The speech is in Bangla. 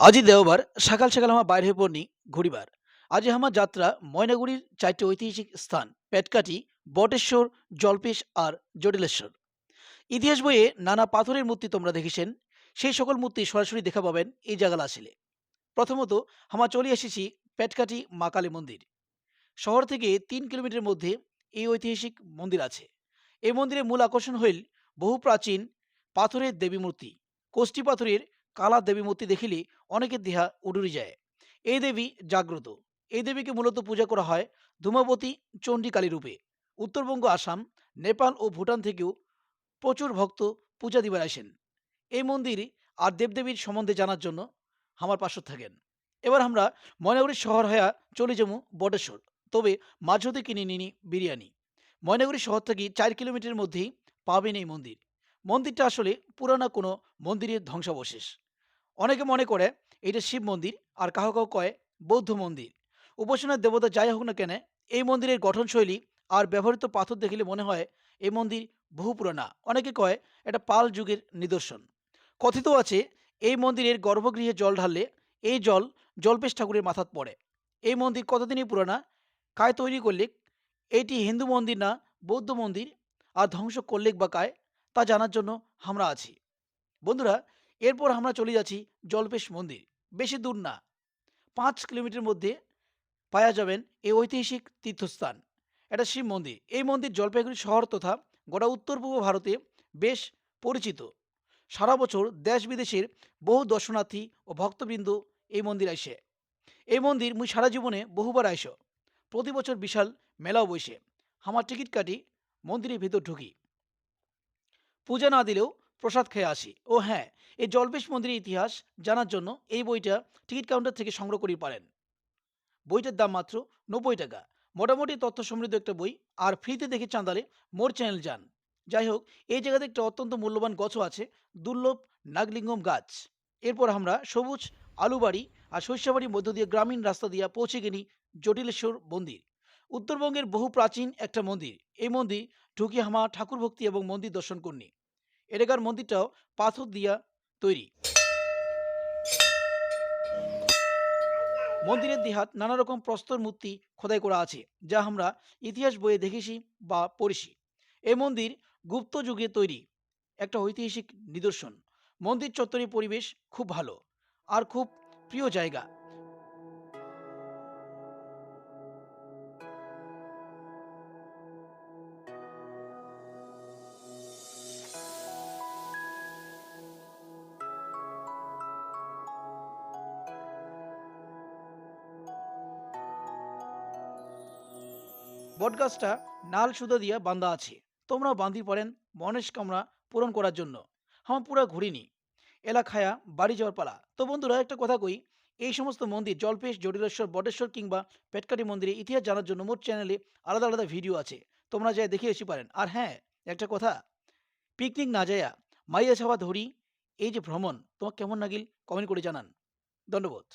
আজি দেওবার, সকাল সকাল আমার বাইর হয়ে পড়নি, ঘুরিবার। আজ আমার যাত্রা ময়নাগুড়ির চারটি ঐতিহাসিক স্থান পেটকাটি বটেশ্বর, জলপেশ আর জটিলেশ্বর। ইতিহাস বইয়ে নানা পাথরের মূর্তি তোমরা দেখেছেন, সেই সকল মূর্তি সরাসরি দেখা পাবেন এই জায়গায় আসলে। প্রথমত আমরা চলে এসেছি পেটকাটি মা কালী মন্দির। শহর থেকে তিন কিলোমিটার মধ্যে এই ঐতিহাসিক মন্দির আছে। এই মন্দিরের মূল আকর্ষণ হইল বহু প্রাচীন পাথরের দেবী মূর্তি কোষ্ঠী পাথরের কালা দেবী মূর্তি দেখিলে অনেকের দেহা উডুরি যায়। এই দেবী জাগ্রত। এই দেবীকে মূলত পূজা করা হয় ধূমাবতী চণ্ডীকালী রূপে। উত্তরবঙ্গ, আসাম, নেপাল ও ভুটান থেকেও প্রচুর ভক্ত পূজা দিবার আসেন। এই মন্দির আর দেবদেবীর সম্বন্ধে জানার জন্য আমার পাশে থাকেন। এবার আমরা ময়নাগুড়ির শহর হয়ে চলে যাব বটেশ্বর। তবে মাঝ কিনে নিনি বিরিয়ানি। ময়নাগুড়ি শহর থেকে চার কিলোমিটারের মধ্যেই পাবেন এই মন্দির। মন্দিরটা আসলে পুরানা কোনো মন্দিরের ধ্বংসাবশেষ। অনেকে মনে করে এটা শিব মন্দির, আর কাহো কাহো কয় বৌদ্ধ মন্দির। উপাসনার দেবতা যাই হোক না কেন, এই মন্দিরের গঠনশৈলী আর ব্যবহৃত পাথর দেখিলে মনে হয় এই মন্দির বহু পুরানা। অনেকে কয় এটা পাল যুগের নিদর্শন। কথিত আছে, এই মন্দিরের গর্ভগৃহে জল ঢাললে এই জল জল্পেশ ঠাকুরের মাথাত পড়ে। এই মন্দির কতদিনই পুরানা? কায় তৈরি করলে? এটি হিন্দু মন্দির না বৌদ্ধ মন্দির? আর ধ্বংস করলেক বা কায়? তা জানার জন্য আমরা আছি। বন্ধুরা এরপর আমরা চলে যাচ্ছি জলপেশ মন্দির। বেশি দূর না। পাঁচ কিলোমিটার মধ্যে পাওয়া যাবেন এই ঐতিহাসিক তীর্থস্থান। এটা শিব মন্দির। এই মন্দির জলপাইগুড়ি শহর তথা গোটা উত্তর পূর্ব ভারতে বেশ পরিচিত। সারা বছর দেশ বিদেশের বহু দর্শনার্থী ও ভক্তবৃন্দ এই মন্দির আসে। এই মন্দির মুই সারা জীবনে বহুবার আইস প্রতি বছর বিশাল মেলাও বসে। আমার টিকিট কাটি মন্দিরের ভিতর ঢুকি। পূজা না দিলেও প্রসাদ খেয়ে আসি। ও হ্যাঁ এই জলবেশ মন্দিরের ইতিহাস জানার জন্য এই বইটা টিকিট কাউন্টার থেকে সংগ্রহ করি পারেন। বইটার দাম মাত্র নব্বই টাকা। মোটামুটি তথ্য সমৃদ্ধ একটা বই। আর ফ্রিতে দেখে চাঁদালে মোর চ্যানেল যান। যাই হোক, এই জায়গাতে একটা অত্যন্ত মূল্যবান গাছও আছে, দুর্লভ নাগলিঙ্গম গাছ। এরপর আমরা সবুজ আলুবাড়ি আর শস্যবাড়ির মধ্য দিয়ে গ্রামীণ রাস্তা দিয়ে পৌঁছে গেনি জটিলেশ্বর মন্দির। উত্তরবঙ্গের বহু প্রাচীন একটা মন্দির। এই মন্দির ঢুকি হামা ঠাকুর ভক্তি এবং মন্দির দর্শন করনি। এটাকার মন্দিরটাও পাথর দিয়া তৈরি। মন্দিরের দেহাত নানা রকম প্রস্তর মূর্তি খোদাই করা আছে, যা আমরা ইতিহাস বইয়ে দেখেছি বা পড়েছি। এই মন্দির গুপ্ত যুগে তৈরি, একটা ঐতিহাসিক নিদর্শন। মন্দির চত্বরের পরিবেশ খুব ভালো, আর খুব প্রিয় জায়গা। বটগাছটা নাল সুতা দিয়া বান্ধা আছে। তোমরা বাঁধি পড়েন মনস্কামনা পূরণ করার জন্য। আমার পুরা ঘুরিনি। এলাকায়া বাড়ি যাওয়ার পালা। তো বন্ধুরা, একটা কথা কই, এই সমস্ত মন্দির জলপেশ, জটিলেশ্বর, বটেশ্বর কিংবা পেটকাটি মন্দিরে ইতিহাস জানার জন্য মোট চ্যানেলে আলাদা আলাদা ভিডিও আছে। তোমরা যাই দেখে এসে পারেন। আর হ্যাঁ একটা কথা পিকনিক না যায়া মাইয়া ছাওয়া ধরি, এই যে ভ্রমণ, তোমার কেমন লাগিল? কমেন্ট করে জানান। ধন্যবাদ।